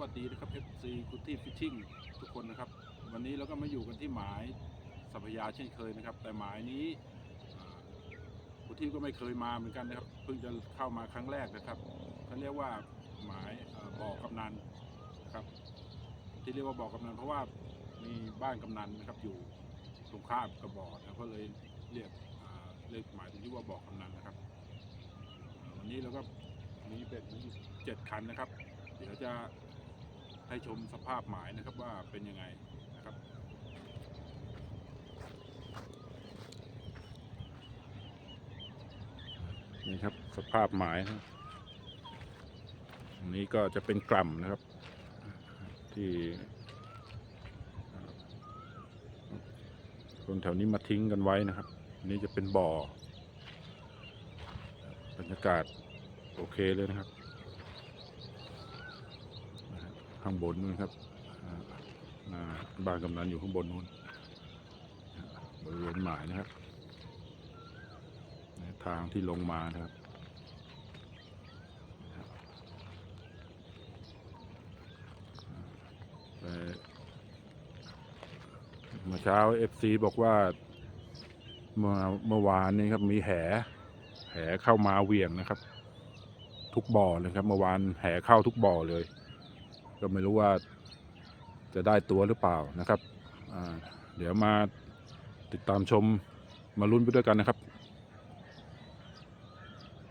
วัสดีนะครับ FC กุตี้ฟิชชิ่งทุกคนนะครับ วันนี้เราก็มาอยู่กันที่หมายสัพยาเช่นเคยนะครับ แต่หมายนี้อ่ากุตี้ก็ไม่เคยมาเหมือนกันนะครับ เพิ่งจะเข้ามาครั้งแรกนะครับเขาเรียกว่าหมายอบ่อกำนันนะครับ ที่เรียกว่าบ่อกำนันเพราะว่ามีบ้านกำนันนะครับอยู่ตรงข้ามกับบ่อนะก็เลยเรียกเรียกหมายถึงที่ว่าบ่อกำนันนะครับ วันนี้เราก็มีเป็ดเจ็ดคันนะครับ เดี๋ยวจะ ให้ชมสภาพหมายนะครับว่าเป็นยังไงนะครับนี่ครับสภาพหมายนะครับอันนี้ก็จะเป็นกล่ำนะครับ ที่คนแถวนี้มาทิ้งกันไว้นะครับนนี้จะเป็นบ่อบรรยากาศโอเคเลยนะครับ ข้างบนนู่นครับบ้านกำนันอยู่ข้างบนนู้นบริเวณหมายนะครับ ทางที่ลงมานะครับเมื่อเช้าเอฟซีบอกว่าเมื่อเมื่อวานนี้ครับมีแห แหเข้ามาเวียงนะครับ ทุกบ่อเลยครับ เมื่อวานแหเข้าทุกบ่อเลย ก็ไม่รู้ว่าจะได้ตัวหรือเปล่านะครับ เดี๋ยวมาติดตามชมมาลุ้นไปด้วยกันนะครับ